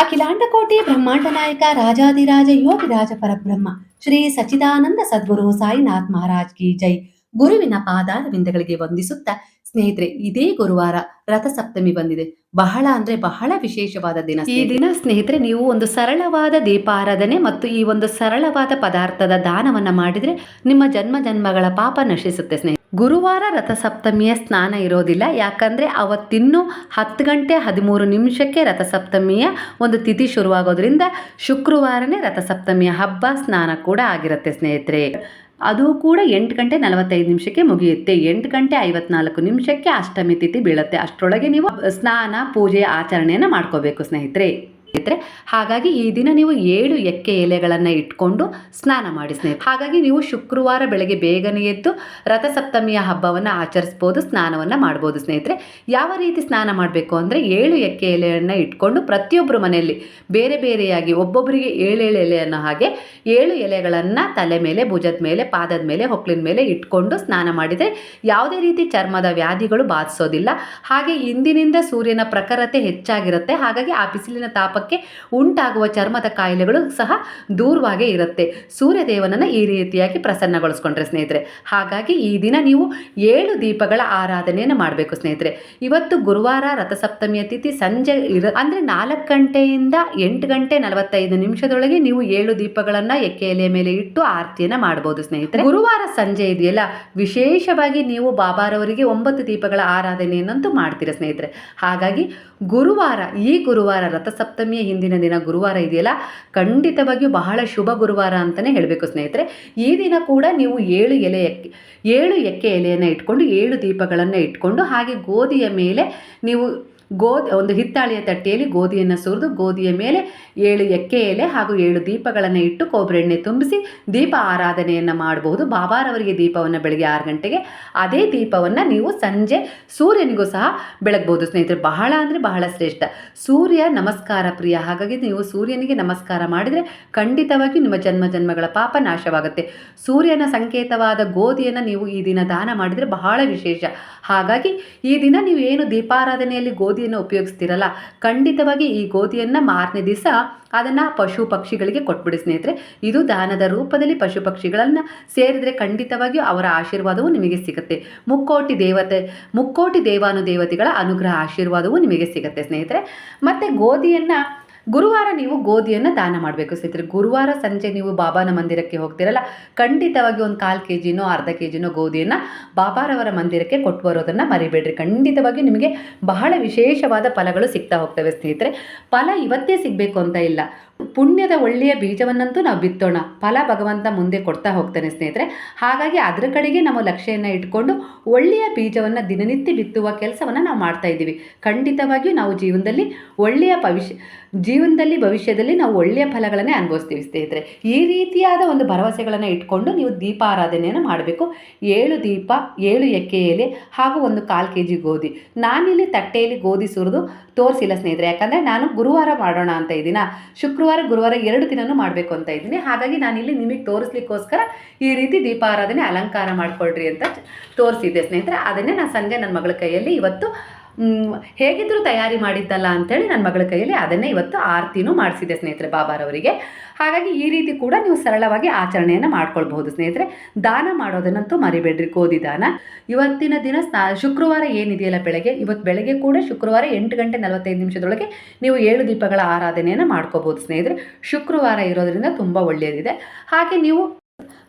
ಅಖಿಲಾಂಡಕೋಟಿ ಬ್ರಹ್ಮಾಂಡ ನಾಯಕ ರಾಜಾದಿರಾಜ ಯೋಗಿರಾಜ ಪರಬ್ರಹ್ಮ ಶ್ರೀ ಸಚಿದಾನಂದ ಸದ್ಗುರು ಸಾಯಿನಾಥ್ ಮಹಾರಾಜ್ ಕಿ ಜೈ. ಗುರುವಿನ ಪಾದಾರವಿಂದಗಳಿಗೆ ವಂದಿಸುತ್ತಾ ಸ್ನೇಹಿತರೆ ಇದೇ ಗುರುವಾರ ರಥಸಪ್ತಮಿ ಬಂದಿದೆ. ಬಹಳ ಅಂದ್ರೆ ಬಹಳ ವಿಶೇಷವಾದ ದಿನ ಈ ದಿನ ಸ್ನೇಹಿತರೆ ನೀವು ಒಂದು ಸರಳವಾದ ದೀಪಾರಾಧನೆ ಮತ್ತು ಈ ಒಂದು ಸರಳವಾದ ಪದಾರ್ಥದ ದಾನವನ್ನ ಮಾಡಿದ್ರೆ ನಿಮ್ಮ ಜನ್ಮ ಜನ್ಮಗಳ ಪಾಪ ನಶಿಸುತ್ತೆ ಸ್ನೇಹಿತರೆ. ಗುರುವಾರ ರಥಸಪ್ತಮಿಯ ಸ್ನಾನ ಇರೋದಿಲ್ಲ. ಯಾಕಂದರೆ ಅವತ್ತಿನ್ನು ಹತ್ತು ಗಂಟೆ ಹದಿಮೂರು ನಿಮಿಷಕ್ಕೆ ರಥಸಪ್ತಮಿಯ ಒಂದು ತಿಥಿ ಶುರುವಾಗೋದ್ರಿಂದ ಶುಕ್ರವಾರನೇ ರಥಸಪ್ತಮಿಯ ಹಬ್ಬ, ಸ್ನಾನ ಕೂಡ ಆಗಿರುತ್ತೆ ಸ್ನೇಹಿತರೆ. ಅದು ಕೂಡ ಎಂಟು ಗಂಟೆ ನಲವತ್ತೈದು ನಿಮಿಷಕ್ಕೆ ಮುಗಿಯುತ್ತೆ. ಎಂಟು ಗಂಟೆ ಐವತ್ನಾಲ್ಕು ನಿಮಿಷಕ್ಕೆ ಅಷ್ಟಮಿ ತಿಥಿ ಬೀಳುತ್ತೆ. ಅಷ್ಟರೊಳಗೆ ನೀವು ಸ್ನಾನ, ಪೂಜೆ, ಆಚರಣೆಯನ್ನು ಮಾಡ್ಕೋಬೇಕು ಸ್ನೇಹಿತರೆ. ಸ್ನೇಹಿತರೆ ಹಾಗಾಗಿ ಈ ದಿನ ನೀವು ಏಳು ಎಕ್ಕೆ ಎಲೆಗಳನ್ನು ಇಟ್ಕೊಂಡು ಸ್ನಾನ ಮಾಡಿ ಸ್ನೇಹಿತರೆ. ಹಾಗಾಗಿ ನೀವು ಶುಕ್ರವಾರ ಬೆಳಗ್ಗೆ ಬೇಗನೆ ಎದ್ದು ರಥಸಪ್ತಮಿಯ ಹಬ್ಬವನ್ನು ಆಚರಿಸ್ಬೋದು, ಸ್ನಾನವನ್ನು ಮಾಡ್ಬೋದು ಸ್ನೇಹಿತರೆ. ಯಾವ ರೀತಿ ಸ್ನಾನ ಮಾಡಬೇಕು ಅಂದರೆ ಏಳು ಎಕ್ಕೆ ಎಲೆಯನ್ನು ಇಟ್ಕೊಂಡು ಪ್ರತಿಯೊಬ್ಬರು ಮನೆಯಲ್ಲಿ ಬೇರೆ ಬೇರೆಯಾಗಿ ಒಬ್ಬೊಬ್ಬರಿಗೆ ಏಳೇಳು ಎಲೆ ಅನ್ನೋ ಹಾಗೆ ಏಳು ಎಲೆಗಳನ್ನು ತಲೆ ಮೇಲೆ, ಭುಜದ ಮೇಲೆ, ಪಾದದ ಮೇಲೆ ಹೊಕ್ಲಿನ ಮೇಲೆ ಇಟ್ಕೊಂಡು ಸ್ನಾನ ಮಾಡಿದರೆ ಯಾವುದೇ ರೀತಿ ಚರ್ಮದ ವ್ಯಾಧಿಗಳು ಬಾಧಿಸೋದಿಲ್ಲ. ಹಾಗೆ ಇಂದಿನಿಂದ ಸೂರ್ಯನ ಪ್ರಖರತೆ ಹೆಚ್ಚಾಗಿರುತ್ತೆ. ಹಾಗಾಗಿ ಆ ಬಿಸಿಲಿನ ತಾಪಕ್ಕೆ ಉಂಟಾಗುವ ಚರ್ಮದ ಕಾಯಿಲೆಗಳು ಸಹ ದೂರವಾಗೇ ಇರುತ್ತೆ. ಸೂರ್ಯದೇವನನ್ನು ಈ ರೀತಿಯಾಗಿ ಪ್ರಸನ್ನಗೊಳಿಸ್ಕೊಂಡ್ರೆ ಸ್ನೇಹಿತರೆ. ಹಾಗಾಗಿ ಈ ದಿನ ನೀವು ಏಳು ದೀಪಗಳ ಆರಾಧನೆಯನ್ನು ಮಾಡಬೇಕು ಸ್ನೇಹಿತರೆ. ಇವತ್ತು ಗುರುವಾರ ರಥಸಪ್ತಮಿಯ ತಿಥಿ ಸಂಜೆ ಇರ, ಅಂದರೆ ನಾಲ್ಕು ಗಂಟೆಯಿಂದ ಎಂಟು ಗಂಟೆ ನಲವತ್ತೈದು ನಿಮಿಷದೊಳಗೆ ನೀವು ಏಳು ದೀಪಗಳನ್ನು ಎಕ್ಕೆ ಎಲೆಯ ಮೇಲೆ ಇಟ್ಟು ಆರತಿಯನ್ನು ಮಾಡ್ಬೋದು ಸ್ನೇಹಿತರೆ. ಗುರುವಾರ ಸಂಜೆ ಇದೆಯಲ್ಲ, ವಿಶೇಷವಾಗಿ ನೀವು ಬಾಬಾರವರಿಗೆ ಒಂಬತ್ತು ದೀಪಗಳ ಆರಾಧನೆಯನ್ನಂತೂ ಮಾಡ್ತೀರಾ ಸ್ನೇಹಿತರೆ. ಹಾಗಾಗಿ ಗುರುವಾರ, ಈ ಗುರುವಾರ ರಥಸಪ್ತಮಿಯ ಹಿಂದಿನ ದಿನ ಗುರುವಾರ ಇದೆಯಲ್ಲ? ಖಂಡಿತವಾಗಿಯೂ ಬಹಳ ಶುಭ ಗುರುವಾರ ಅಂತಲೇ ಹೇಳಬೇಕು ಸ್ನೇಹಿತರೆ. ಈ ದಿನ ಕೂಡ ನೀವು ಏಳು ಎಲೆ ಎಕ್ಕೆ ಏಳು ಎಕ್ಕೆ ಎಲೆಯನ್ನು ಇಟ್ಕೊಂಡು, ಏಳು ದೀಪಗಳನ್ನು ಇಟ್ಕೊಂಡು, ಹಾಗೆ ಗೋಧಿಯ ಮೇಲೆ ನೀವು ಗೋಧಿ, ಒಂದು ಹಿತ್ತಾಳೆಯ ತಟ್ಟೆಯಲ್ಲಿ ಗೋಧಿಯನ್ನು ಸುರಿದು ಗೋಧಿಯ ಮೇಲೆ ಏಳು ಎಕ್ಕೆ ಎಲೆ ಹಾಗೂ ಏಳು ದೀಪಗಳನ್ನು ಇಟ್ಟು ಕೊಬ್ಬರಿ ಎಣ್ಣೆ ತುಂಬಿಸಿ ದೀಪ ಆರಾಧನೆಯನ್ನು ಮಾಡಬಹುದು. ಬಾಬಾರವರಿಗೆ ದೀಪವನ್ನು ಬೆಳಗ್ಗೆ ಆರು ಗಂಟೆಗೆ. ಅದೇ ದೀಪವನ್ನು ನೀವು ಸಂಜೆ ಸೂರ್ಯನಿಗೂ ಸಹ ಬೆಳಗ್ಬೋದು. ಸ್ನೇಹಿತರೆ, ಬಹಳ ಅಂದರೆ ಬಹಳ ಶ್ರೇಷ್ಠ. ಸೂರ್ಯ ನಮಸ್ಕಾರ ಪ್ರಿಯ. ಹಾಗಾಗಿ ನೀವು ಸೂರ್ಯನಿಗೆ ನಮಸ್ಕಾರ ಮಾಡಿದರೆ ಖಂಡಿತವಾಗಿಯೂ ನಿಮ್ಮ ಜನ್ಮ ಜನ್ಮಗಳ ಪಾಪ ನಾಶವಾಗುತ್ತೆ. ಸೂರ್ಯನ ಸಂಕೇತವಾದ ಗೋಧಿಯನ್ನು ನೀವು ಈ ದಿನ ದಾನ ಮಾಡಿದರೆ ಬಹಳ ವಿಶೇಷ. ಹಾಗಾಗಿ ಈ ದಿನ ನೀವು ಏನು ದೀಪಾರಾಧನೆಯಲ್ಲಿ ಗೋಧಿಯನ್ನು ಉಪಯೋಗಿಸ್ತೀರಲ್ಲ, ಖಂಡಿತವಾಗಿ ಈ ಗೋಧಿಯನ್ನು ಮಾರನೇ ದಿವಸ ಅದನ್ನು ಪಶು ಪಕ್ಷಿಗಳಿಗೆ ಕೊಟ್ಬಿಡಿ ಸ್ನೇಹಿತರೆ. ಇದು ದಾನದ ರೂಪದಲ್ಲಿ ಪಶು ಪಕ್ಷಿಗಳನ್ನು ಸೇರಿದರೆ ಖಂಡಿತವಾಗಿಯೂ ಅವರ ಆಶೀರ್ವಾದವು ನಿಮಗೆ ಸಿಗುತ್ತೆ. ಮುಕ್ಕೋಟಿ ದೇವತೆ, ಮುಕ್ಕೋಟಿ ದೇವಾನು ದೇವತೆಗಳ ಅನುಗ್ರಹ ಆಶೀರ್ವಾದವು ನಿಮಗೆ ಸಿಗುತ್ತೆ ಸ್ನೇಹಿತರೆ. ಮತ್ತು ಗೋಧಿಯನ್ನು ಗುರುವಾರ ನೀವು ಗೋಧಿಯನ್ನು ದಾನ ಮಾಡಬೇಕು ಸ್ನೇಹಿತರೆ. ಗುರುವಾರ ಸಂಜೆ ನೀವು ಬಾಬಾನ ಮಂದಿರಕ್ಕೆ ಹೋಗ್ತಿರಲ್ಲ, ಖಂಡಿತವಾಗಿ ಒಂದು ಕಾಲು ಕೆ ಜಿನೋ ಅರ್ಧ ಕೆ ಜಿನೋ ಗೋಧಿಯನ್ನು ಬಾಬಾರವರ ಮಂದಿರಕ್ಕೆ ಕೊಟ್ಟು ಬರೋದನ್ನು ಮರಿಬೇಡ್ರಿ. ಖಂಡಿತವಾಗಿ ನಿಮಗೆ ಬಹಳ ವಿಶೇಷವಾದ ಫಲಗಳು ಸಿಗ್ತಾ ಹೋಗ್ತವೆ ಸ್ನೇಹಿತರೆ. ಫಲ ಇವತ್ತೇ ಸಿಗಬೇಕು ಅಂತ ಇಲ್ಲ. ಪುಣ್ಯದ ಒಳ್ಳೆಯ ಬೀಜವನ್ನಂತೂ ನಾವು ಬಿತ್ತೋಣ. ಫಲ ಭಗವಂತ ಮುಂದೆ ಕೊಡ್ತಾ ಹೋಗ್ತಾನೆ ಸ್ನೇಹಿತರೆ. ಹಾಗಾಗಿ ಅದರ ಕಡೆಗೆ ನಮ್ಮ ಲಕ್ಷ್ಯವನ್ನು ಇಟ್ಕೊಂಡು ಒಳ್ಳೆಯ ಬೀಜವನ್ನು ದಿನನಿತ್ಯ ಬಿತ್ತುವ ಕೆಲಸವನ್ನು ನಾವು ಮಾಡ್ತಾ ಇದ್ದೀವಿ. ಖಂಡಿತವಾಗಿಯೂ ನಾವು ಜೀವನದಲ್ಲಿ ಒಳ್ಳೆಯ ಭವಿಷ್ಯ, ಜೀವನದಲ್ಲಿ, ಭವಿಷ್ಯದಲ್ಲಿ ನಾವು ಒಳ್ಳೆಯ ಫಲಗಳನ್ನೇ ಅನುಭವಿಸ್ತೀವಿ ಸ್ನೇಹಿತರೆ. ಈ ರೀತಿಯಾದ ಒಂದು ಭರವಸೆಗಳನ್ನು ಇಟ್ಕೊಂಡು ನೀವು ದೀಪಾರಾಧನೆಯನ್ನು ಮಾಡಬೇಕು. ಏಳು ದೀಪ, ಏಳು ಎಕ್ಕೆ ಎಲೆ ಹಾಗೂ ಒಂದು ಕಾಲು ಕೆ ಜಿ ಗೋಧಿ. ನಾನಿಲ್ಲಿ ತಟ್ಟೆಯಲ್ಲಿ ಗೋಧಿ ಸುರಿದು ತೋರಿಸಿಲ್ಲ ಸ್ನೇಹಿತರೆ. ಯಾಕಂದರೆ ನಾನು ಗುರುವಾರ ಮಾಡೋಣ ಅಂತ ಇದ್ದೀನ? ಶುಕ್ರವಾರ ಗುರುವಾರ ಎರಡು ದಿನನೂ ಮಾಡಬೇಕು ಅಂತ ಇದ್ದೀನಿ. ಹಾಗಾಗಿ ನಾನಿಲ್ಲಿ ನಿಮಗೆ ತೋರಿಸ್ಲಿಕ್ಕೋಸ್ಕರ ಈ ರೀತಿ ದೀಪಾರಾಧನೆ ಅಲಂಕಾರ ಮಾಡ್ಕೊಳ್ರಿ ಅಂತ ತೋರಿಸಿದ್ದೆ ಸ್ನೇಹಿತರೆ. ಅದನ್ನೇ ನಾನು ಸಂಜೆ ನನ್ನ ಮಗಳ ಕೈಯಲ್ಲಿ ಇವತ್ತು ಹೇಗಿದ್ದರೂ ತಯಾರಿ ಮಾಡಿದ್ದಲ್ಲ ಅಂತೇಳಿ ನನ್ನ ಮಗಳ ಕೈಯಲ್ಲಿ ಅದನ್ನೇ ಇವತ್ತು ಆರತಿನೂ ಮಾಡಿಸಿದೆ ಸ್ನೇಹಿತರೆ ಬಾಬಾರವರಿಗೆ. ಹಾಗಾಗಿ ಈ ರೀತಿ ಕೂಡ ನೀವು ಸರಳವಾಗಿ ಆಚರಣೆಯನ್ನು ಮಾಡ್ಕೊಳ್ಬಹುದು ಸ್ನೇಹಿತರೆ. ದಾನ ಮಾಡೋದನ್ನಂತೂ ಮರಿಬೇಡ್ರಿ ಗೋಧಿ ದಾನ. ಇವತ್ತಿನ ದಿನ ಸ್ನಾ, ಶುಕ್ರವಾರ ಏನಿದೆಯಲ್ಲ ಬೆಳಗ್ಗೆ? ಇವತ್ತು ಬೆಳಗ್ಗೆ ಕೂಡ ಶುಕ್ರವಾರ ಎಂಟು ಗಂಟೆ ನಲವತ್ತೈದು ನಿಮಿಷದೊಳಗೆ ನೀವು ಏಳು ದೀಪಗಳ ಆರಾಧನೆಯನ್ನು ಮಾಡ್ಕೋಬೋದು ಸ್ನೇಹಿತರೆ. ಶುಕ್ರವಾರ ಇರೋದರಿಂದ ತುಂಬ ಒಳ್ಳೆಯದಿದೆ. ಹಾಗೆ ನೀವು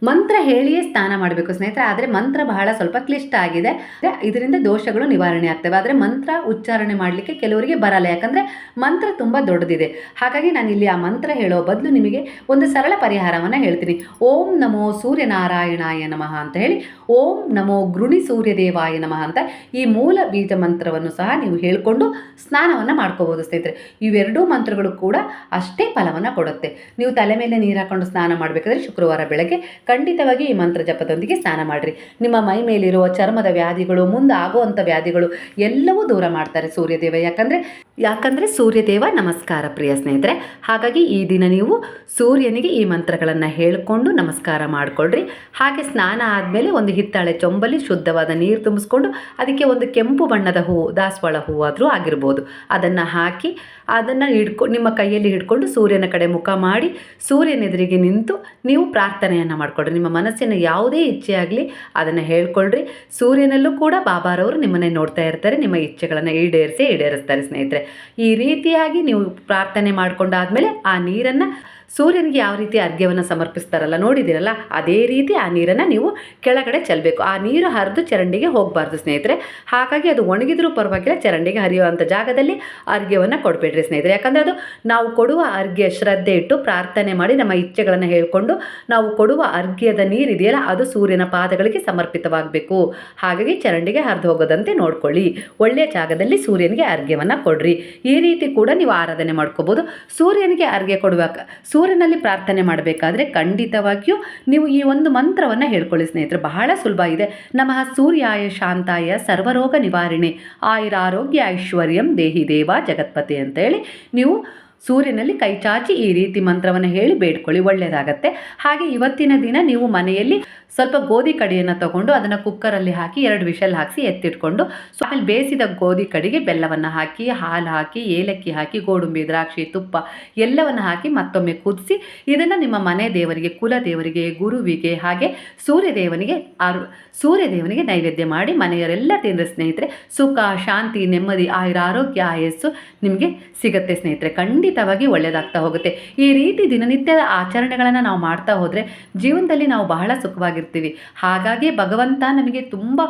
ಮಂತ್ರ ಹೇಳಿಯೇ ಸ್ನಾನ ಮಾಡಬೇಕು ಸ್ನೇಹಿತರೆ. ಆದರೆ ಮಂತ್ರ ಬಹಳ ಸ್ವಲ್ಪ ಕ್ಲಿಷ್ಟ ಆಗಿದೆ. ಇದರಿಂದ ದೋಷಗಳು ನಿವಾರಣೆ ಆಗ್ತವೆ. ಆದರೆ ಮಂತ್ರ ಉಚ್ಚಾರಣೆ ಮಾಡಲಿಕ್ಕೆ ಕೆಲವರಿಗೆ ಬರಲ್ಲ. ಯಾಕಂದರೆ ಮಂತ್ರ ತುಂಬ ದೊಡ್ಡದಿದೆ. ಹಾಗಾಗಿ ನಾನು ಇಲ್ಲಿ ಆ ಮಂತ್ರ ಹೇಳೋ ಬದಲು ನಿಮಗೆ ಒಂದು ಸರಳ ಪರಿಹಾರವನ್ನು ಹೇಳ್ತೀನಿ. ಓಂ ನಮೋ ಸೂರ್ಯನಾರಾಯಣಾಯ ನಮಃ ಅಂತ ಹೇಳಿ, ಓಂ ನಮೋ ಗೃಣಿ ಸೂರ್ಯದೇವಾಯ ನಮಃ ಅಂತ ಈ ಮೂಲ ಬೀಜ ಮಂತ್ರವನ್ನು ಸಹ ನೀವು ಹೇಳಿಕೊಂಡು ಸ್ನಾನವನ್ನು ಮಾಡ್ಕೋಬೋದು ಸ್ನೇಹಿತರೆ. ಇವೆರಡೂ ಮಂತ್ರಗಳು ಕೂಡ ಅಷ್ಟೇ ಫಲವನ್ನು ಕೊಡುತ್ತೆ. ನೀವು ತಲೆ ಮೇಲೆ ನೀರು ಹಾಕೊಂಡು ಸ್ನಾನ ಮಾಡಬೇಕಾದ್ರೆ ಶುಕ್ರವಾರ ಬೆಳಗ್ಗೆ ಖಂಡಿತವಾಗಿ ಈ ಮಂತ್ರ ಜಪದೊಂದಿಗೆ ಸ್ನಾನ ಮಾಡಿರಿ. ನಿಮ್ಮ ಮೈ ಮೇಲಿರುವ ಚರ್ಮದ ವ್ಯಾಧಿಗಳು ಮುಂದೆ ಆಗುವಂಥ ವ್ಯಾಧಿಗಳು ಎಲ್ಲವೂ ದೂರ ಮಾಡ್ತಾರೆ ಸೂರ್ಯದೇವ. ಯಾಕಂದರೆ ಯಾಕಂದರೆ ಸೂರ್ಯದೇವ ನಮಸ್ಕಾರ ಪ್ರಿಯ ಸ್ನೇಹಿತರೆ, ಹಾಗಾಗಿ ಈ ದಿನ ನೀವು ಸೂರ್ಯನಿಗೆ ಈ ಮಂತ್ರಗಳನ್ನು ಹೇಳಿಕೊಂಡು ನಮಸ್ಕಾರ ಮಾಡಿಕೊಳ್ಳ್ರಿ ಹಾಗೆ ಸ್ನಾನ ಆದಮೇಲೆ ಒಂದು ಹಿತ್ತಾಳೆ ಚೊಂಬಲಿ ಶುದ್ಧವಾದ ನೀರು ತುಂಬಿಸ್ಕೊಂಡು ಅದಕ್ಕೆ ಒಂದು ಕೆಂಪು ಬಣ್ಣದ ಹೂವು ದಾಸವಾಳ ಹೂವಾದರೂ ಆಗಿರ್ಬೋದು. ಅದನ್ನು ಹಾಕಿ ಅದನ್ನು ಹಿಡ್ಕೊ, ನಿಮ್ಮ ಕೈಯಲ್ಲಿ ಹಿಡ್ಕೊಂಡು ಸೂರ್ಯನ ಕಡೆ ಮುಖ ಮಾಡಿ ಸೂರ್ಯನೆದುರಿಗೆ ನಿಂತು ನೀವು ಪ್ರಾರ್ಥನೆಯನ್ನು ಮಾಡಿಕೊಡ್ರಿ ನಿಮ್ಮ ಮನಸ್ಸಿನ ಯಾವುದೇ ಇಚ್ಛೆ ಆಗಲಿ ಅದನ್ನು ಹೇಳ್ಕೊಳ್ರಿ. ಸೂರ್ಯನಲ್ಲೂ ಕೂಡ ಬಾಬಾರವರು ನಿಮ್ಮನ್ನೇ ನೋಡ್ತಾ ಇರ್ತಾರೆ, ನಿಮ್ಮ ಇಚ್ಛೆಗಳನ್ನು ಈಡೇರಿಸಿ ಈಡೇರಿಸ್ತಾರೆ ಸ್ನೇಹಿತರೆ. ಈ ರೀತಿಯಾಗಿ ನೀವು ಪ್ರಾರ್ಥನೆ ಮಾಡ್ಕೊಂಡಾದ್ಮೇಲೆ ಆ ನೀರನ್ನು ಸೂರ್ಯನಿಗೆ ಯಾವ ರೀತಿ ಅರ್ಘ್ಯವನ್ನು ಸಮರ್ಪಿಸ್ತಾರಲ್ಲ ನೋಡಿದ್ದೀರಲ್ಲ? ಅದೇ ರೀತಿ ಆ ನೀರನ್ನು ನೀವು ಕೆಳಗಡೆ ಚೆಲ್ಲಬೇಕು ಆ ನೀರು ಹರಿದು ಚರಂಡಿಗೆ ಹೋಗಬಾರ್ದು ಸ್ನೇಹಿತರೆ. ಹಾಗಾಗಿ ಅದು ಒಣಗಿದರೂ ಪರವಾಗಿಲ್ಲ, ಚರಂಡಿಗೆ ಹರಿಯುವಂಥ ಜಾಗದಲ್ಲಿ ಅರ್ಘ್ಯವನ್ನು ಕೊಡಬೇಡ್ರಿ ಸ್ನೇಹಿತರೆ. ಯಾಕಂದರೆ ಅದು ನಾವು ಕೊಡುವ ಅರ್ಘ್ಯ ಶ್ರದ್ಧೆ ಇಟ್ಟು ಪ್ರಾರ್ಥನೆ ಮಾಡಿ ನಮ್ಮ ಇಚ್ಛೆಗಳನ್ನು ಹೇಳಿಕೊಂಡು ನಾವು ಕೊಡುವ ಅರ್ಘ್ಯದ ನೀರಿದೆಯಲ್ಲ, ಅದು ಸೂರ್ಯನ ಪಾದಗಳಿಗೆ ಸಮರ್ಪಿತವಾಗಬೇಕು. ಹಾಗಾಗಿ ಚರಂಡಿಗೆ ಹರಿದು ಹೋಗದಂತೆ ನೋಡ್ಕೊಳ್ಳಿ. ಒಳ್ಳೆಯ ಜಾಗದಲ್ಲಿ ಸೂರ್ಯನಿಗೆ ಅರ್ಘ್ಯವನ್ನು ಕೊಡ್ರಿ. ಈ ರೀತಿ ಕೂಡ ನೀವು ಆರಾಧನೆ ಮಾಡ್ಕೋಬೋದು. ಸೂರ್ಯನಿಗೆ ಅರ್ಘ್ಯ ಕೊಡುವಾಗ ಸೂರ್ಯನಲ್ಲಿ ಪ್ರಾರ್ಥನೆ ಮಾಡಬೇಕಾದ್ರೆ ಖಂಡಿತವಾಗಿಯೂ ನೀವು ಈ ಒಂದು ಮಂತ್ರವನ್ನು ಹೇಳ್ಕೊಳ್ಳಿ ಸ್ನೇಹಿತರೆ. ಬಹಳ ಸುಲಭ ಇದೆ. ನಮಃ ಸೂರ್ಯಾಯ ಶಾಂತಾಯ ಸರ್ವರೋಗ ನಿವಾರಣೆ. ಆಯುರಾರೋಗ್ಯ ಐಶ್ವರ್ಯಂ ದೇಹಿ ದೇವ ಜಗತ್ಪತಿ ಅಂತೇಳಿ ನೀವು ಸೂರ್ಯನಲ್ಲಿ ಕೈ ಚಾಚಿ ಈ ರೀತಿ ಮಂತ್ರವನ್ನು ಹೇಳಿ ಬೇಡ್ಕೊಳ್ಳಿ ಒಳ್ಳೆಯದಾಗತ್ತೆ ಹಾಗೆ ಇವತ್ತಿನ ದಿನ ನೀವು ಮನೆಯಲ್ಲಿ ಸ್ವಲ್ಪ ಗೋಧಿ ಕಡಿಯನ್ನು ತಗೊಂಡು ಅದನ್ನು ಕುಕ್ಕರಲ್ಲಿ ಹಾಕಿ ಎರಡು ವಿಷಲ್ ಹಾಕಿಸಿ ಎತ್ತಿಟ್ಕೊಂಡು ಸೊ ಆಮೇಲೆ ಬೇಯಿಸಿದ ಗೋಧಿ ಕಡಿಗೆ ಬೆಲ್ಲವನ್ನು ಹಾಕಿ, ಹಾಲು ಹಾಕಿ, ಏಲಕ್ಕಿ ಹಾಕಿ, ಗೋಡಂಬಿ, ದ್ರಾಕ್ಷಿ, ತುಪ್ಪ ಎಲ್ಲವನ್ನು ಹಾಕಿ ಮತ್ತೊಮ್ಮೆ ಕುದಿಸಿ ಇದನ್ನು ನಿಮ್ಮ ಮನೆ ದೇವರಿಗೆ, ಕುಲ ದೇವರಿಗೆ, ಗುರುವಿಗೆ ಹಾಗೆ ಸೂರ್ಯದೇವನಿಗೆ ಆರು ಸೂರ್ಯದೇವನಿಗೆ ನೈವೇದ್ಯ ಮಾಡಿ ಮನೆಯವರೆಲ್ಲ ತಿಂದರೆ ಸ್ನೇಹಿತರೆ ಸುಖ, ಶಾಂತಿ, ನೆಮ್ಮದಿ, ಆಯುರ, ಆರೋಗ್ಯ, ಆಯಸ್ಸು ನಿಮಗೆ ಸಿಗುತ್ತೆ ಸ್ನೇಹಿತರೆ. ಖಂಡಿತವಾಗಿ ಒಳ್ಳೆಯದಾಗ್ತಾ ಹೋಗುತ್ತೆ. ಈ ರೀತಿ ದಿನನಿತ್ಯದ ಆಚರಣೆಗಳನ್ನು ನಾವು ಮಾಡ್ತಾ ಹೋದರೆ ಜೀವನದಲ್ಲಿ ನಾವು ಬಹಳ ಸುಖವಾಗಿರ್ತೀವಿ. ಹಾಗಾಗಿ ಭಗವಂತ ನಮಗೆ ತುಂಬ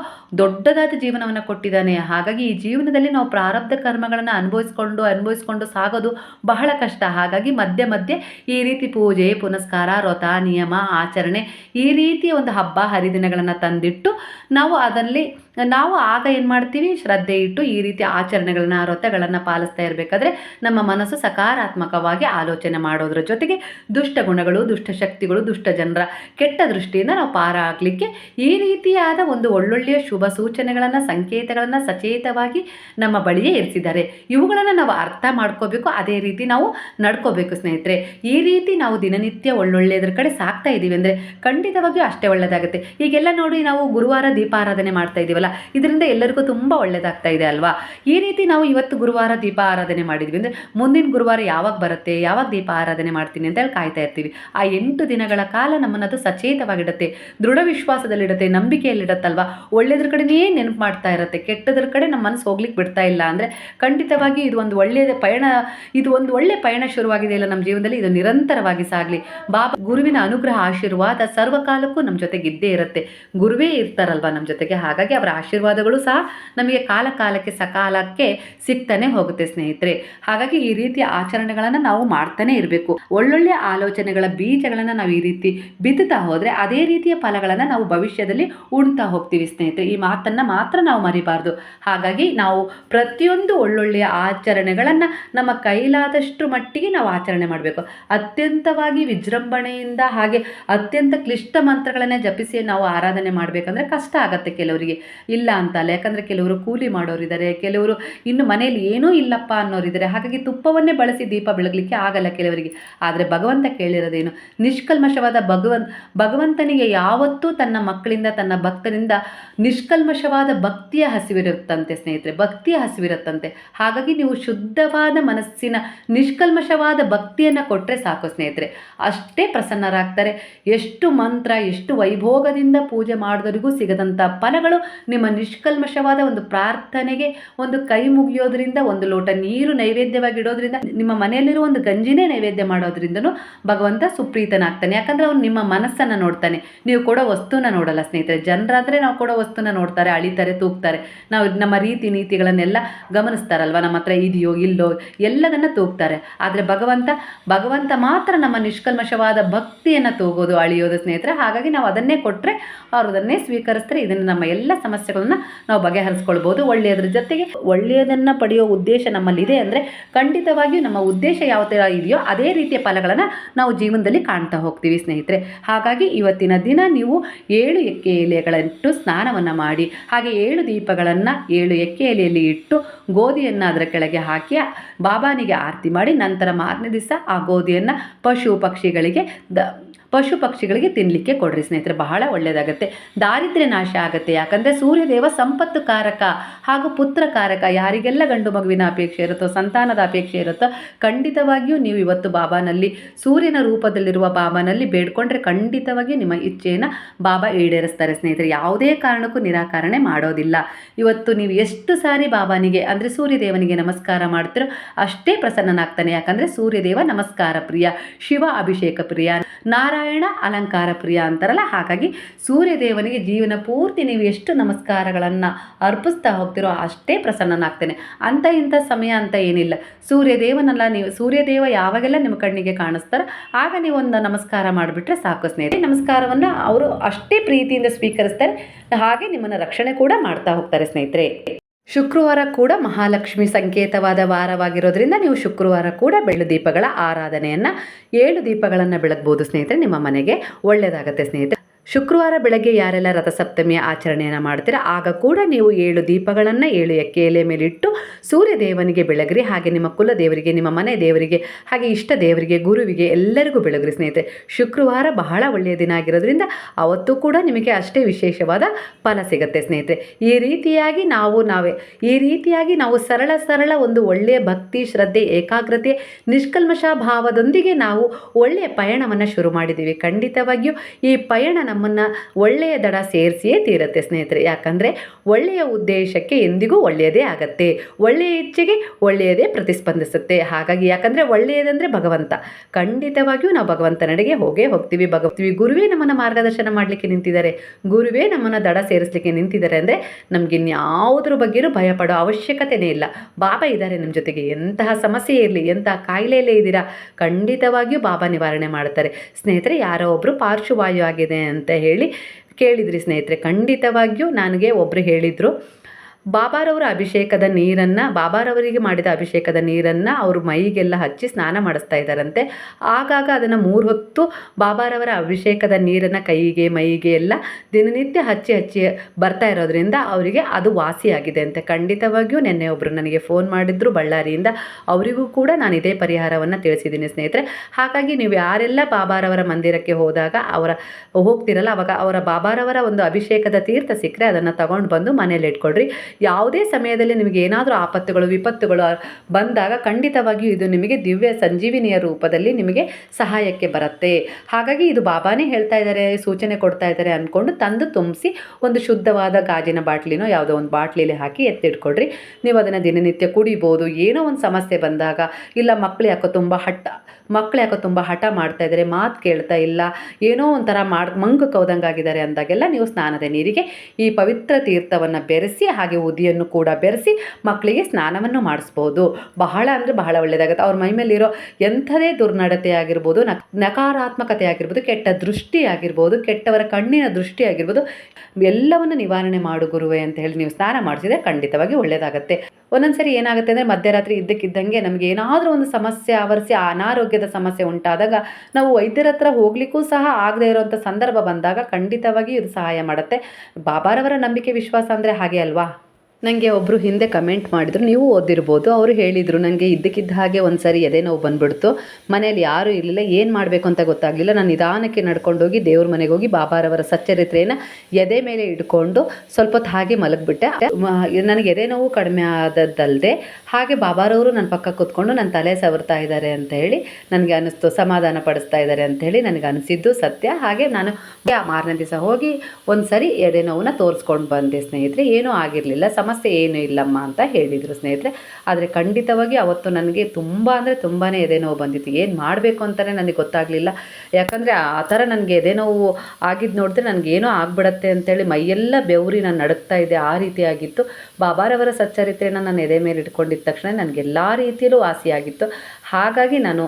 ದೊಡ್ಡದಾದ ಜೀವನವನ್ನು ಕೊಟ್ಟಿದ್ದಾನೆ. ಹಾಗಾಗಿ ಈ ಜೀವನದಲ್ಲಿ ನಾವು ಪ್ರಾರಬ್ಧ ಕರ್ಮಗಳನ್ನು ಅನುಭವಿಸ್ಕೊಂಡು ಅನುಭವಿಸ್ಕೊಂಡು ಸಾಗೋದು ಬಹಳ ಕಷ್ಟ. ಹಾಗಾಗಿ ಮಧ್ಯೆ ಮಧ್ಯೆ ಈ ರೀತಿ ಪೂಜೆ, ಪುನಸ್ಕಾರ, ವ್ರತ, ನಿಯಮ, ಆಚರಣೆ ಈ ರೀತಿಯ ಒಂದು ಹಬ್ಬ, ಹರಿದಿನಗಳನ್ನು ತಂದಿಟ್ಟು ನಾವು ಅದರಲ್ಲಿ ನಾವು ಆಗ ಏನು ಮಾಡ್ತೀವಿ? ಶ್ರದ್ಧೆ ಇಟ್ಟು ಈ ರೀತಿ ಆಚರಣೆಗಳನ್ನ, ವ್ರತಗಳನ್ನು ಪಾಲಿಸ್ತಾ ಇರಬೇಕಾದ್ರೆ ನಮ್ಮ ಮನಸ್ಸು ಸಕಾರಾತ್ಮಕವಾಗಿ ಆಲೋಚನೆ ಮಾಡೋದ್ರ ಜೊತೆಗೆ ದುಷ್ಟ ಗುಣಗಳು, ದುಷ್ಟ ಶಕ್ತಿಗಳು, ದುಷ್ಟ ಜನರ ಕೆಟ್ಟ ದೃಷ್ಟಿಯಿಂದ ನಾವು ಪಾರಾಗಲಿಕ್ಕೆ ಈ ರೀತಿಯಾದ ಒಂದು ಒಳ್ಳೊಳ್ಳೆಯ ಶುಭ ಸೂಚನೆಗಳನ್ನು, ಸಂಕೇತಗಳನ್ನು ಸಚೇತವಾಗಿ ನಮ್ಮ ಬಳಿಯೇ ಇರಿಸಿದ್ದಾರೆ. ಇವುಗಳನ್ನು ನಾವು ಅರ್ಥ ಮಾಡ್ಕೋಬೇಕು, ಅದೇ ರೀತಿ ನಾವು ನಡ್ಕೋಬೇಕು ಸ್ನೇಹಿತರೆ. ಈ ರೀತಿ ನಾವು ದಿನನಿತ್ಯ ಒಳ್ಳೊಳ್ಳೆಯದ್ರ ಕಡೆ ಸಾಕ್ತಾ ಇದ್ದೀವಿ ಅಂದರೆ ಖಂಡಿತವಾಗಿಯೂ ಅಷ್ಟೇ ಒಳ್ಳೆಯದಾಗುತ್ತೆ ಈಗೆಲ್ಲ ನೋಡಿ ನಾವು ಗುರುವಾರ ದೀಪಾರಾಧನೆ ಮಾಡ್ತಾ ಇದ್ದೀವಲ್ಲ ಇದರಿಂದ ಎಲ್ಲರಿಗೂ ತುಂಬ ಒಳ್ಳೆಯದಾಗ್ತಾ ಇದೆ ಅಲ್ವಾ? ಈ ರೀತಿ ನಾವು ಇವತ್ತು ಗುರುವಾರ ದೀಪ ಆರಾಧನೆ ಮಾಡಿದ್ವಿ ಅಂದರೆ ಮುಂದಿನ ಗುರುವಾರ ಯಾವಾಗ ಬರುತ್ತೆ, ಯಾವಾಗ ದೀಪ ಆರಾಧನೆ ಮಾಡ್ತೀನಿ ಅಂತ ಹೇಳಿ ಕಾಯ್ತಾ ಇರ್ತೀವಿ. ಆ ಎಂಟು ದಿನಗಳ ಕಾಲ ನಮ್ಮನ್ನು ಅದು ಸಚೇತವಾಗಿಡುತ್ತೆ, ದೃಢ ವಿಶ್ವಾಸದಲ್ಲಿಡುತ್ತೆ, ನಂಬಿಕೆಯಲ್ಲಿಡುತ್ತಲ್ವಾ? ಒಳ್ಳೆಯದ್ರ ಕಡೆನೇ ನೆನಪು ಮಾಡ್ತಾ ಇರುತ್ತೆ, ಕೆಟ್ಟದ್ರ ಕಡೆ ನಮ್ಮ ಮನಸ್ಸು ಹೋಗ್ಲಿಕ್ಕೆ ಬಿಡ್ತಾ ಇಲ್ಲ ಅಂದರೆ ಖಂಡಿತವಾಗಿ ಇದು ಒಂದು ಒಳ್ಳೆಯ ಪಯಣ, ಇದು ಒಂದು ಒಳ್ಳೆ ಪಯಣ ಶುರುವಾಗಿದೆ ಇಲ್ಲ ನಮ್ಮ ಜೀವನದಲ್ಲಿ, ಇದು ನಿರಂತರವಾಗಿ ಸಾಗಲಿ. ಬಾಬಾ ಗುರುವಿನ ಅನುಗ್ರಹ, ಆಶೀರ್ವಾದ ಸರ್ವಕಾಲಕ್ಕೂ ನಮ್ಮ ಜೊತೆಗೆ ಇದ್ದೇ ಇರುತ್ತೆ. ಗುರುವೇ ಇರ್ತಾರಲ್ವ ನಮ್ಮ ಜೊತೆಗೆ? ಹಾಗಾಗಿ ಅವರ ಆಶೀರ್ವಾದಗಳು ಸಹ ನಮಗೆ ಕಾಲ ಕಾಲಕ್ಕೆ ಸಕಾಲಕ್ಕೆ ಸಿಗ್ತಾನೆ ಹೋಗುತ್ತೆ ಸ್ನೇಹಿತರೆ. ಹಾಗಾಗಿ ಈ ರೀತಿಯ ಆಚರಣೆಗಳನ್ನು ನಾವು ಮಾಡ್ತಾನೆ ಇರಬೇಕು. ಒಳ್ಳೊಳ್ಳೆ ಆಲೋಚನೆಗಳ ಬೀಜಗಳನ್ನು ನಾವು ಈ ರೀತಿ ಬಿತ್ತುತ್ತಾ ಹೋದರೆ ಅದೇ ರೀತಿಯ ಫಲಗಳನ್ನು ನಾವು ಭವಿಷ್ಯದಲ್ಲಿ ಉಣ್ತಾ ಹೋಗ್ತೀವಿ ಸ್ನೇಹಿತರೆ. ಈ ಮಾತನ್ನು ಮಾತ್ರ ನಾವು ಮರಿಬಾರ್ದು. ಹಾಗಾಗಿ ನಾವು ಪ್ರತಿಯೊಂದು ಒಳ್ಳೊಳ್ಳೆಯ ಆಚರಣೆಗಳನ್ನು ನಮ್ಮ ಕೈಲಾದಷ್ಟು ಮಟ್ಟಿಗೆ ನಾವು ಆಚರಣೆ ಮಾಡಬೇಕು. ಅತ್ಯಂತವಾಗಿ ವಿಜೃಂಭಣೆಯಿಂದ ಹಾಗೆ ಅತ್ಯಂತ ಕ್ಲಿಷ್ಟ ಮಂತ್ರಗಳನ್ನೇ ಜಪಿಸಿ ನಾವು ಆರಾಧನೆ ಮಾಡಬೇಕಂದ್ರೆ ಕಷ್ಟ ಆಗತ್ತೆ ಕೆಲವರಿಗೆ. ಇಲ್ಲ ಅಂತಲ್ಲ. ಯಾಕಂದರೆ ಕೆಲವರು ಕೂಲಿ ಮಾಡೋರಿದ್ದಾರೆ ಕೆಲವರು ಇನ್ನು ಮನೆಯಲ್ಲಿ ಏನೂ ಇಲ್ಲಪ್ಪ ಅನ್ನೋರಿದ್ದಾರೆ ಹಾಗಾಗಿ ತುಪ್ಪವನ್ನೇ ಬಳಸಿ ದೀಪ ಬೆಳಗಲಿಕ್ಕೆ ಆಗಲ್ಲ ಕೆಲವರಿಗೆ. ಆದರೆ ಭಗವಂತ ಕೇಳಿರೋದೇನು? ನಿಷ್ಕಲ್ಮಶವಾದ ಭಗವನ್, ಭಗವಂತನಿಗೆ ಯಾವತ್ತೂ ತನ್ನ ಮಕ್ಕಳಿಂದ, ತನ್ನ ಭಕ್ತರಿಂದ ನಿಷ್ಕಲ್ಮಶವಾದ ಭಕ್ತಿಯ ಹಸಿವಿರುತ್ತಂತೆ ಸ್ನೇಹಿತರೆ, ಭಕ್ತಿಯ ಹಸಿವಿರುತ್ತಂತೆ. ಹಾಗಾಗಿ ನೀವು ಶುದ್ಧವಾದ ಮನಸ್ಸಿನ ನಿಷ್ಕಲ್ಮಶವಾದ ಭಕ್ತಿಯನ್ನು ಕೊಟ್ಟರೆ ಸಾಕು ಸ್ನೇಹಿತರೆ. ಅಷ್ಟೇ ಪ್ರಸನ್ನರಾಗ್ತಾರೆ. ಎಷ್ಟು ಮಂತ್ರ, ಎಷ್ಟು ವೈಭೋಗದಿಂದ ಪೂಜೆ ಮಾಡಿದವರಿಗೂ ಸಿಗದಂಥ ಫಲಗಳು ನಿಮ್ಮ ನಿಷ್ಕಲ್ಮಶವಾದ ಒಂದು ಪ್ರಾರ್ಥನೆಗೆ ಒಂದು ಕೈ ಮುಗಿಯೋದ್ರಿಂದ, ಒಂದು ಲೋಟ ನೀರು ನೈವೇದ್ಯವಾಗಿ ಇಡೋದ್ರಿಂದ ನಿಮ್ಮ ಮನೆಯಲ್ಲಿರೋ ಒಂದು ಗಂಜಿನೇ ನೈವೇದ್ಯ ಮಾಡೋದ್ರಿಂದನೂ ಭಗವಂತ ಸುಪ್ರೀತನಾಗ್ತಾನೆ. ಯಾಕಂದರೆ ಅವ್ನು ನಿಮ್ಮ ಮನಸ್ಸನ್ನು ನೋಡ್ತಾನೆ. ನೀವು ಕೊಡೋ ವಸ್ತುನ ನೋಡಲ್ಲ ಸ್ನೇಹಿತರೆ. ಜನರಾದರೆ ನಾವು ಕೊಡೋ ವಸ್ತುನ ನೋಡ್ತಾರೆ, ಅಳಿತಾರೆ, ತೂಗ್ತಾರೆ. ನಾವು ನಮ್ಮ ರೀತಿ ನೀತಿಗಳನ್ನೆಲ್ಲ ಗಮನಿಸ್ತಾರಲ್ವ? ನಮ್ಮ ಹತ್ರ ಇದೆಯೋ, ಇಲ್ಲೋ ಎಲ್ಲದನ್ನು ತೂಗ್ತಾರೆ. ಆದರೆ ಭಗವಂತ ಭಗವಂತ ಮಾತ್ರ ನಮ್ಮ ನಿಷ್ಕಲ್ಮಶವಾದ ಭಕ್ತಿಯನ್ನು ತೂಗೋದು, ಅಳಿಯೋದು ಸ್ನೇಹಿತರೆ. ಹಾಗಾಗಿ ನಾವು ಅದನ್ನೇ ಕೊಟ್ಟರೆ ಅವರು ಅದನ್ನೇ ಸ್ವೀಕರಿಸ್ತಾರೆ. ಇದನ್ನು ನಮ್ಮ ಎಲ್ಲ ಸಮಸ್ಯೆ ಸಮಸ್ಯೆಗಳನ್ನ ನಾವು ಬಗೆಹರಿಸ್ಕೊಳ್ಬೋದು. ಒಳ್ಳೆಯದ್ರ ಜೊತೆಗೆ ಒಳ್ಳೆಯದನ್ನು ಪಡೆಯೋ ಉದ್ದೇಶ ನಮ್ಮಲ್ಲಿದೆ ಅಂದರೆ ಖಂಡಿತವಾಗಿಯೂ ನಮ್ಮ ಉದ್ದೇಶ ಯಾವ ಥರ ಇದೆಯೋ ಅದೇ ರೀತಿಯ ಫಲಗಳನ್ನು ನಾವು ಜೀವನದಲ್ಲಿ ಕಾಣ್ತಾ ಹೋಗ್ತೀವಿ ಸ್ನೇಹಿತರೆ. ಹಾಗಾಗಿ ಇವತ್ತಿನ ದಿನ ನೀವು ಏಳು ಎಕ್ಕೆ ಎಲೆಗಳಿಟ್ಟು ಸ್ನಾನವನ್ನು ಮಾಡಿ, ಹಾಗೆ ಏಳು ದೀಪಗಳನ್ನು ಏಳು ಎಕ್ಕೆ ಎಲೆಯಲ್ಲಿ ಇಟ್ಟು ಗೋಧಿಯನ್ನು ಅದರ ಕೆಳಗೆ ಹಾಕಿ, ಬಾಬಾನಿಗೆ ಆರತಿ ಮಾಡಿ, ನಂತರ ಮಾರನೇ ದಿವಸ ಆ ಗೋಧಿಯನ್ನು ಪಶು ಪಕ್ಷಿಗಳಿಗೆ ದ ಪಶು ಪಕ್ಷಿಗಳಿಗೆ ತಿನ್ನಲಿಕ್ಕೆ ಕೊಡ್ರಿ ಸ್ನೇಹಿತರೆ, ಬಹಳ ಒಳ್ಳೆಯದಾಗುತ್ತೆ ದಾರಿದ್ರ್ಯ ನಾಶ ಆಗುತ್ತೆ. ಯಾಕಂದರೆ ಸೂರ್ಯದೇವ ಸಂಪತ್ತು ಕಾರಕ ಹಾಗೂ ಪುತ್ರ ಕಾರಕ ಯಾರಿಗೆಲ್ಲ ಗಂಡು ಮಗುವಿನ ಅಪೇಕ್ಷೆ ಇರುತ್ತೋ, ಸಂತಾನದ ಅಪೇಕ್ಷೆ ಇರುತ್ತೋ, ಖಂಡಿತವಾಗಿಯೂ ನೀವು ಇವತ್ತು ಬಾಬಾನಲ್ಲಿ, ಸೂರ್ಯನ ರೂಪದಲ್ಲಿರುವ ಬಾಬಾನಲ್ಲಿ ಬೇಡ್ಕೊಂಡ್ರೆ ಖಂಡಿತವಾಗಿಯೂ ನಿಮ್ಮ ಇಚ್ಛೆಯನ್ನು ಬಾಬಾ ಈಡೇರಿಸ್ತಾರೆ ಸ್ನೇಹಿತರೆ. ಯಾವುದೇ ಕಾರಣಕ್ಕೂ ನಿರಾಕರಣೆ ಮಾಡೋದಿಲ್ಲ. ಇವತ್ತು ನೀವು ಎಷ್ಟು ಸಾರಿ ಬಾಬಾನಿಗೆ, ಅಂದರೆ ಸೂರ್ಯದೇವನಿಗೆ ನಮಸ್ಕಾರ ಮಾಡ್ತೀರೋ ಅಷ್ಟೇ ಪ್ರಸನ್ನನಾಗ್ತಾನೆ. ಯಾಕಂದರೆ ಸೂರ್ಯದೇವ ನಮಸ್ಕಾರ ಪ್ರಿಯ, ಶಿವ ಅಭಿಷೇಕ ಪ್ರಿಯ. ನಾರಾಯಣ ಅಲಂಕಾರ, ಪ್ರಿಯ ಅಂತಾರಲ್ಲ? ಹಾಗಾಗಿ ಸೂರ್ಯದೇವನಿಗೆ ಜೀವನ ಪೂರ್ತಿ ನೀವು ಎಷ್ಟು ನಮಸ್ಕಾರಗಳನ್ನು ಅರ್ಪಿಸ್ತಾ ಹೋಗ್ತಿರೋ ಅಷ್ಟೇ ಪ್ರಸನ್ನನಾಗ್ತೇನೆ. ಅಂತ ಇಂಥ ಸಮಯ ಅಂತ ಏನಿಲ್ಲ. ಸೂರ್ಯದೇವನಲ್ಲ ನೀವು, ಸೂರ್ಯದೇವ ಯಾವಾಗೆಲ್ಲ ನಿಮ್ಮ ಕಣ್ಣಿಗೆ ಕಾಣಿಸ್ತಾರೋ, ಆಗ ಒಂದು ನಮಸ್ಕಾರ ಮಾಡಿಬಿಟ್ರೆ ಸಾಕು ಸ್ನೇಹಿತರೆ. ನಮಸ್ಕಾರವನ್ನು ಅವರು ಅಷ್ಟೇ ಪ್ರೀತಿಯಿಂದ ಸ್ವೀಕರಿಸ್ತಾರೆ. ಹಾಗೆ ನಿಮ್ಮನ್ನು ರಕ್ಷಣೆ ಕೂಡ ಮಾಡ್ತಾ ಹೋಗ್ತಾರೆ ಸ್ನೇಹಿತರೆ. ಶುಕ್ರವಾರ ಕೂಡ ಮಹಾಲಕ್ಷ್ಮಿ ಸಂಕೇತವಾದ ವಾರವಾಗಿರೋದ್ರಿಂದ ನೀವು ಶುಕ್ರವಾರ ಕೂಡ ಬೆಳ್ಳು ದೀಪಗಳ ಆರಾಧನೆಯನ್ನು, ಏಳು ದೀಪಗಳನ್ನು ಬೆಳಗ್ಬೋದು ಸ್ನೇಹಿತರೆ, ನಿಮ್ಮ ಮನೆಗೆ ಒಳ್ಳೆಯದಾಗತ್ತೆ ಸ್ನೇಹಿತರೆ. ಶುಕ್ರವಾರ ಬೆಳಗ್ಗೆ ಯಾರೆಲ್ಲ ರಥಸಪ್ತಮಿಯ ಆಚರಣೆಯನ್ನು ಮಾಡ್ತೀರಾ, ಆಗ ಕೂಡ ನೀವು ಏಳು ದೀಪಗಳನ್ನು ಏಳು ಎಕ್ಕೆ ಎಲೆ ಮೇಲಿಟ್ಟು ಸೂರ್ಯ ದೇವನಿಗೆ ಬೆಳಗ್ರಿ, ಹಾಗೆ ನಿಮ್ಮ ಕುಲ ದೇವರಿಗೆ ನಿಮ್ಮ ಮನೆ ದೇವರಿಗೆ, ಹಾಗೆ ಇಷ್ಟ ದೇವರಿಗೆ, ಗುರುವಿಗೆ ಎಲ್ಲರಿಗೂ ಬೆಳಗ್ರಿ ಸ್ನೇಹಿತರೆ. ಶುಕ್ರವಾರ ಬಹಳ ಒಳ್ಳೆಯ ದಿನ ಆಗಿರೋದ್ರಿಂದ ಅವತ್ತು ಕೂಡ ನಿಮಗೆ ಅಷ್ಟೇ ವಿಶೇಷವಾದ ಫಲ ಸಿಗುತ್ತೆ ಸ್ನೇಹಿತರೆ. ಈ ರೀತಿಯಾಗಿ ನಾವು ನಾವೇ, ಈ ರೀತಿಯಾಗಿ ನಾವು ಸರಳ ಸರಳ ಒಂದು ಒಳ್ಳೆಯ ಭಕ್ತಿ, ಶ್ರದ್ಧೆ, ಏಕಾಗ್ರತೆ ನಿಷ್ಕಲ್ಮಶ ಭಾವದೊಂದಿಗೆ ನಾವು ಒಳ್ಳೆಯ ಪಯಣವನ್ನು ಶುರು ಮಾಡಿದ್ದೀವಿ. ಖಂಡಿತವಾಗಿಯೂ ಈ ಪಯಣ ನಮ್ಮನ್ನು ಒಳ್ಳೆಯ ದಡ ಸೇರಿಸಿಯೇ ತೀರುತ್ತೆ ಸ್ನೇಹಿತರೆ. ಯಾಕಂದರೆ ಒಳ್ಳೆಯ ಉದ್ದೇಶಕ್ಕೆ ಎಂದಿಗೂ ಒಳ್ಳೆಯದೇ ಆಗತ್ತೆ. ಒಳ್ಳೆಯ ಇಚ್ಛೆಗೆ ಒಳ್ಳೆಯದೇ ಪ್ರತಿಸ್ಪಂದಿಸುತ್ತೆ. ಹಾಗಾಗಿ ಯಾಕಂದರೆ ಒಳ್ಳೆಯದಂದರೆ ಭಗವಂತ. ಖಂಡಿತವಾಗಿಯೂ ನಾವು ಭಗವಂತನಡೆಗೆ ಹೋಗೇ ಹೋಗ್ತೀವಿ. ಭಗವತ್ತೀವಿ ಗುರುವೇ ನಮ್ಮನ್ನು ಮಾರ್ಗದರ್ಶನ ಮಾಡಲಿಕ್ಕೆ ನಿಂತಿದ್ದಾರೆ. ಗುರುವೇ ನಮ್ಮನ್ನು ದಡ ಸೇರಿಸಲಿಕ್ಕೆ ನಿಂತಿದ್ದಾರೆ ಅಂದರೆ ನಮಗೆ ಇನ್ಯಾವುದ್ರ ಬಗ್ಗೆಯೂ ಭಯಪಡೋ ಅವಶ್ಯಕತೆಯೇ ಇಲ್ಲ. ಬಾಬಾ ಇದ್ದಾರೆ ನಿಮ್ಮ ಜೊತೆಗೆ. ಎಂತಹ ಸಮಸ್ಯೆ ಇರಲಿ ಎಂತಹ ಕಾಯಿಲೆಯಲ್ಲೇ ಇದ್ದೀರಾ, ಖಂಡಿತವಾಗಿಯೂ ಬಾಬಾ ನಿವಾರಣೆ ಮಾಡ್ತಾರೆ. ಸ್ನೇಹಿತರೆ, ಯಾರೋ ಒಬ್ಬರು ಪಾರ್ಶ್ವವಾಯು ಆಗಿದೆ ಅಂತ ಹೇಳಿ ಕೇಳಿದ್ರಿ ಸ್ನೇಹಿತರೆ. ಖಂಡಿತವಾಗಿಯೂ ನನಗೆ ಒಬ್ಬರು ಹೇಳಿದರು. ಬಾಬಾರವರ ಅಭಿಷೇಕದ ನೀರನ್ನು, ಬಾಬಾರವರಿಗೆ ಮಾಡಿದ ಅಭಿಷೇಕದ ನೀರನ್ನು ಅವರು ಮೈಗೆಲ್ಲ ಹಚ್ಚಿ ಸ್ನಾನ ಮಾಡಿಸ್ತಾ ಇದ್ದಾರಂತೆ. ಆಗಾಗ ಅದನ್ನು ಮೂರು ಹೊತ್ತು ಬಾಬಾರವರ ಅಭಿಷೇಕದ ನೀರನ್ನು ಕೈಗೆ, ಮೈಗೆ ಎಲ್ಲ ದಿನನಿತ್ಯ ಹಚ್ಚಿ ಹಚ್ಚಿ ಬರ್ತಾ ಇರೋದ್ರಿಂದ ಅವರಿಗೆ ಅದು ವಾಸಿಯಾಗಿದೆ ಅಂತೆ. ಖಂಡಿತವಾಗಿಯೂ ನಿನ್ನೆ ಒಬ್ಬರು ನನಗೆ ಫೋನ್ ಮಾಡಿದ್ರು ಬಳ್ಳಾರಿಯಿಂದ. ಅವರಿಗೂ ಕೂಡ ನಾನು ಇದೇ ಪರಿಹಾರವನ್ನು ತಿಳಿಸಿದ್ದೀನಿ ಸ್ನೇಹಿತರೆ. ಹಾಗಾಗಿ ನೀವು ಯಾರೆಲ್ಲ ಬಾಬಾರವರ ಮಂದಿರಕ್ಕೆ ಹೋದಾಗ ಅವರ ಹೋಗ್ತಿರಲ್ಲ, ಅವಾಗ ಅವರ ಬಾಬಾರವರ ಒಂದು ಅಭಿಷೇಕದ ತೀರ್ಥ ಸಿಕ್ಕರೆ ಅದನ್ನು ತಗೊಂಡು ಬಂದು ಮನೇಲಿ ಇಟ್ಕೊಳ್ರಿ. ಯಾವುದೇ ಸಮಯದಲ್ಲಿ ನಿಮಗೆ ಏನಾದರೂ ಆಪತ್ತುಗಳು, ವಿಪತ್ತುಗಳು ಬಂದಾಗ ಖಂಡಿತವಾಗಿಯೂ ಇದು ನಿಮಗೆ ದಿವ್ಯ ಸಂಜೀವಿನಿಯ ರೂಪದಲ್ಲಿ ನಿಮಗೆ ಸಹಾಯಕ್ಕೆ ಬರುತ್ತೆ. ಹಾಗಾಗಿ ಇದು ಬಾಬಾನೇ ಹೇಳ್ತಾ ಇದ್ದಾರೆ, ಸೂಚನೆ ಕೊಡ್ತಾ ಇದ್ದಾರೆ ಅಂದ್ಕೊಂಡು ತಂದು ತುಂಬಿಸಿ ಒಂದು ಶುದ್ಧವಾದ ಗಾಜಿನ ಬಾಟ್ಲಿನೋ ಯಾವುದೋ ಒಂದು ಬಾಟ್ಲಿಲಿ ಹಾಕಿ ಎತ್ತಿಟ್ಕೊಡ್ರಿ. ನೀವು ಅದನ್ನು ದಿನನಿತ್ಯ ಕುಡಿಬೋದು, ಏನೋ ಒಂದು ಸಮಸ್ಯೆ ಬಂದಾಗ ಇಲ್ಲ ಮಕ್ಕಳು ಯಾಕೋ ತುಂಬ ಹಠ ಮಕ್ಕಳು ಯಾಕೋ ತುಂಬ ಹಠ ಮಾಡ್ತಾ ಇದ್ದಾರೆ, ಮಾತು ಕೇಳ್ತಾ ಇಲ್ಲ, ಏನೋ ಒಂಥರ ಮಾಡಿ ಮಂಗು ಕೌದಂಗಾಗಿದ್ದಾರೆ ಅಂದಾಗೆಲ್ಲ ನೀವು ಸ್ನಾನದ ನೀರಿಗೆ ಈ ಪವಿತ್ರ ತೀರ್ಥವನ್ನು ಬೆರೆಸಿ ಹಾಗೆ ಉದಿಯನ್ನು ಕೂಡ ಬೆರೆಸಿ ಮಕ್ಕಳಿಗೆ ಸ್ನಾನವನ್ನು ಮಾಡಿಸ್ಬೋದು. ಬಹಳ ಅಂದರೆ ಬಹಳ ಒಳ್ಳೆಯದಾಗುತ್ತೆ. ಅವ್ರ ಮೈ ಮೇಲಿರೋ ಎಂಥದೇ ದುರ್ನಡತೆ ಆಗಿರ್ಬೋದು ನಕ್ ನಕಾರಾತ್ಮಕತೆ ಆಗಿರ್ಬೋದು ಕೆಟ್ಟ ದೃಷ್ಟಿ ಆಗಿರ್ಬೋದು ಕೆಟ್ಟವರ ಕಣ್ಣಿನ ದೃಷ್ಟಿ ಆಗಿರ್ಬೋದು ಎಲ್ಲವನ್ನು ನಿವಾರಣೆ ಮಾಡು ಗುರುವೆ ಅಂತ ಹೇಳಿ ನೀವು ಸ್ನಾನ ಮಾಡಿಸಿದ್ರೆ ಖಂಡಿತವಾಗಿ ಒಳ್ಳೆಯದಾಗುತ್ತೆ. ಒಂದೊಂದ್ಸರಿ ಏನಾಗುತ್ತೆ ಅಂದರೆ ಮಧ್ಯರಾತ್ರಿ ಇದ್ದಕ್ಕಿದ್ದಂಗೆ ನಮಗೆ ಏನಾದರೂ ಒಂದು ಸಮಸ್ಯೆ ಆವರಿಸಿ ಅನಾರೋಗ್ಯದ ಸಮಸ್ಯೆ ಉಂಟಾದಾಗ ನಾವು ವೈದ್ಯರ ಹತ್ರ ಹೋಗ್ಲಿಕ್ಕೂ ಸಹ ಆಗದೇ ಇರುವಂಥ ಸಂದರ್ಭ ಬಂದಾಗ ಖಂಡಿತವಾಗಿ ಇದು ಸಹಾಯ ಮಾಡುತ್ತೆ. ಬಾಬಾರವರ ನಂಬಿಕೆ, ವಿಶ್ವಾಸ ಅಂದರೆ ಹಾಗೆ ಅಲ್ವಾ? ನನಗೆ ಒಬ್ಬರು ಹಿಂದೆ ಕಮೆಂಟ್ ಮಾಡಿದ್ರು, ನೀವು ಓದಿರ್ಬೋದು. ಅವರು ಹೇಳಿದರು ನನಗೆ ಇದ್ದಕ್ಕಿದ್ದ ಹಾಗೆ ಒಂದು ಸರಿ ಎದೆ ನೋವು ಬಂದ್ಬಿಡ್ತು. ಮನೇಲಿ ಯಾರೂ ಇರಲಿಲ್ಲ. ಏನು ಮಾಡಬೇಕು ಅಂತ ಗೊತ್ತಾಗಲಿಲ್ಲ. ನಾನು ನಿಧಾನಕ್ಕೆ ನಡ್ಕೊಂಡೋಗಿ ದೇವ್ರ ಮನೆಗೆ ಹೋಗಿ ಬಾಬಾರವರ ಸಚ್ಚರಿತ್ರೆಯನ್ನು ಎದೆ ಮೇಲೆ ಇಟ್ಕೊಂಡು ಸ್ವಲ್ಪ ಹೊತ್ತು ಹಾಗೆ ಮಲಗಿಬಿಟ್ಟೆ. ನನಗೆ ಎದೆ ನೋವು ಕಡಿಮೆ ಆದದ್ದಲ್ಲದೆ ಹಾಗೆ ಬಾಬಾರವರು ನನ್ನ ಪಕ್ಕ ಕೂತ್ಕೊಂಡು ನನ್ನ ತಲೆ ಸವರ್ತಾ ಇದ್ದಾರೆ ಅಂತ ಹೇಳಿ ನನಗೆ ಅನಿಸ್ತು, ಸಮಾಧಾನ ಪಡಿಸ್ತಾ ಇದ್ದಾರೆ ಅಂತ ಹೇಳಿ ನನಗೆ ಅನಿಸಿದ್ದು ಸತ್ಯ. ಹಾಗೆ ನಾನು ಮಾರನೇ ದಿವಸ ಹೋಗಿ ಒಂದು ಸರಿ ಎದೆ ತೋರಿಸ್ಕೊಂಡು ಬಂದೆ ಸ್ನೇಹಿತರೆ. ಏನೂ ಆಗಿರಲಿಲ್ಲ. ಸಮಸ್ಯೆ ಏನೂ ಇಲ್ಲಮ್ಮ ಅಂತ ಹೇಳಿದರು ಸ್ನೇಹಿತರೆ. ಆದರೆ ಖಂಡಿತವಾಗಿ ಅವತ್ತು ನನಗೆ ತುಂಬ ಅಂದರೆ ತುಂಬಾ ಎದೆ ನೋವು ಬಂದಿತ್ತು. ಏನು ಮಾಡಬೇಕು ಅಂತಲೇ ನನಗೆ ಗೊತ್ತಾಗಲಿಲ್ಲ. ಯಾಕಂದರೆ ಆ ಥರ ನನಗೆ ಎದೆ ನೋವು ಆಗಿದ್ದು ನೋಡಿದ್ರೆ ನನಗೇನೋ ಆಗಿಬಿಡತ್ತೆ ಅಂತೇಳಿ ಮೈಯೆಲ್ಲ ಬೆವರಿ ನಾನು ನಡುಗ್ತಾ ಇದ್ದೆ. ಆ ರೀತಿ ಆಗಿತ್ತು. ಬಾಬಾರವರ ಸಚ್ಚರಿತ್ರೆನ ನಾನು ಎದೆ ಮೇಲೆ ಇಟ್ಕೊಂಡಿದ್ದ ತಕ್ಷಣ ನನಗೆ ಎಲ್ಲ ರೀತಿಯಲ್ಲೂ ವಾಸಿಯಾಗಿತ್ತು. ಹಾಗಾಗಿ ನಾನು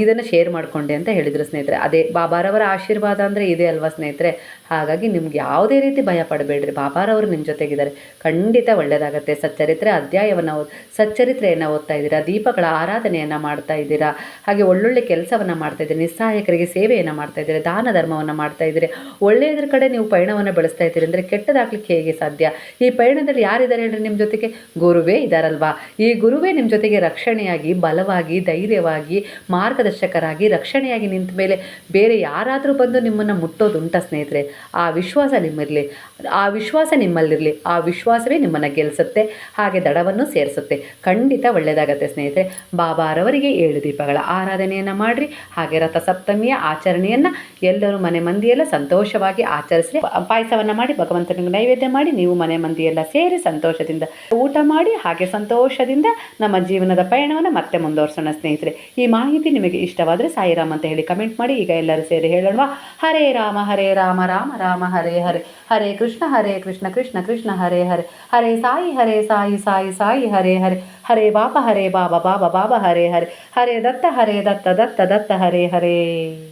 ಇದನ್ನು ಶೇರ್ ಮಾಡಿಕೊಂಡೆ ಅಂತ ಹೇಳಿದರು ಸ್ನೇಹಿತರೆ. ಅದೇ ಬಾಬಾರವರ ಆಶೀರ್ವಾದ ಅಂದರೆ ಇದೆ ಅಲ್ವಾ ಸ್ನೇಹಿತರೆ? ಹಾಗಾಗಿ ನಿಮ್ಗೆ ಯಾವುದೇ ರೀತಿ ಭಯ ಪಡಬೇಡ್ರಿ. ಬಾಬಾರವರು ನಿಮ್ಮ ಜೊತೆಗಿದ್ದಾರೆ. ಖಂಡಿತ ಒಳ್ಳೆಯದಾಗತ್ತೆ ಸಚ್ಚರಿತ್ರೆ ಅಧ್ಯಾಯವನ್ನು ಸಚ್ಚರಿತ್ರೆಯನ್ನು ಓದ್ತಾ ಇದ್ದೀರಾ? ದೀಪಗಳ ಆರಾಧನೆಯನ್ನು ಮಾಡ್ತಾ ಇದ್ದೀರಾ? ಹಾಗೆ ಒಳ್ಳೊಳ್ಳೆ ಕೆಲಸವನ್ನು ಮಾಡ್ತಾ ಇದ್ದೀರಿ? ನಿಸ್ಸಹಾಯಕರಿಗೆ ಸೇವೆಯನ್ನು ಮಾಡ್ತಾ ಇದ್ದೀರಿ? ದಾನ ಧರ್ಮವನ್ನು ಮಾಡ್ತಾ ಇದ್ದೀರಿ? ಒಳ್ಳೆಯದ್ರ ಕಡೆ ನೀವು ಪಯಣವನ್ನು ಬೆಳೆಸ್ತಾ ಇದ್ದೀರಿ ಅಂದರೆ ಕೆಟ್ಟದಾಗ್ಲಿಕ್ಕೆ ಹೇಗೆ ಸಾಧ್ಯ? ಈ ಪಯಣದಲ್ಲಿ ಯಾರಿದ್ದಾರೆ ಹೇಳ್ರಿ ನಿಮ್ಮ ಜೊತೆಗೆ? ಗುರುವೇ ಇದ್ದಾರಲ್ವಾ ಈ ಗುರುವೇ ನಿಮ್ಮ ಜೊತೆಗೆ ರಕ್ಷಣೆಯಾಗಿ, ಬಲವಾಗಿ ಧೈರ್ಯವಾಗಿ, ಮಾರ್ಗದರ್ಶಕರಾಗಿ, ರಕ್ಷಣೆಯಾಗಿ ನಿಂತ ಮೇಲೆ ಬೇರೆ ಯಾರಾದರೂ ಬಂದು ನಿಮ್ಮನ್ನು ಮುಟ್ಟೋದುಂಟ ಸ್ನೇಹಿತರೆ. ಆ ವಿಶ್ವಾಸ ನಿಮ್ಮಿರಲಿ. ಆ ವಿಶ್ವಾಸ ನಿಮ್ಮಲ್ಲಿರಲಿ. ಆ ವಿಶ್ವಾಸವೇ ನಿಮ್ಮನ್ನು ಗೆಲ್ಲಿಸುತ್ತೆ ಹಾಗೆ ದಡವನ್ನು ಸೇರಿಸುತ್ತೆ. ಖಂಡಿತ ಒಳ್ಳೆಯದಾಗತ್ತೆ ಸ್ನೇಹಿತರೆ. ಬಾಬಾರವರಿಗೆ ಏಳು ದೀಪಗಳ ಆರಾಧನೆಯನ್ನು ಮಾಡಿರಿ, ಹಾಗೆ ರಥಸಪ್ತಮಿಯ ಆಚರಣೆಯನ್ನು ಎಲ್ಲರೂ ಮನೆ ಮಂದಿಯೆಲ್ಲ ಸಂತೋಷವಾಗಿ ಆಚರಿಸಿ ಪಾಯಸವನ್ನು ಮಾಡಿ, ಭಗವಂತನಿಗೆ ನೈವೇದ್ಯ ಮಾಡಿ, ನೀವು ಮನೆ ಮಂದಿಯೆಲ್ಲ ಸೇರಿ ಸಂತೋಷದಿಂದ ಊಟ ಮಾಡಿ, ಹಾಗೆ ಸಂತೋಷದಿಂದ ನಮ್ಮ ಜೀವನದ ಪಯಣವನ್ನು ಮತ್ತೆ ಮುಂದುವರ್ಸೋಣ. ಸ್ನೇಹಿತರೆ, ಈ ಮಾಹಿತಿ ನಿಮಗೆ ಇಷ್ಟವಾದರೆ ಸಾಯಿರಾಮ್ ಅಂತ ಹೇಳಿ ಕಮೆಂಟ್ ಮಾಡಿ, ಈಗ ಎಲ್ಲರೂ ಸೇರಿ ಹೇಳೋಣ ಹರೇ ರಾಮ ಹರೇ ರಾಮ ರಾಮ ರಾಮ, ಹರೇ ಹರೇ. ಹರೇ ಕೃಷ್ಣ ಹರೇ ಕೃಷ್ಣ ಕೃಷ್ಣ ಕೃಷ್ಣ, ಹರೇ ಹರೇ. ಹರೇ ಸಾಯಿ ಹರೇ ಸಾಯಿ ಸಾಯಿ ಸಾಯಿ, ಹರೇ ಹರೇ. ಹರೇ ಬಾಪ ಹರೇ ಬಾಬಾ ಬಾಬಾ ಬಾಬಾ, ಹರೇ ಹರೇ. ಹರೇ ದತ್ತ ಹರೇ ದತ್ತ ದತ್ತ ದತ್ತ, ಹರೇ ಹರೇ.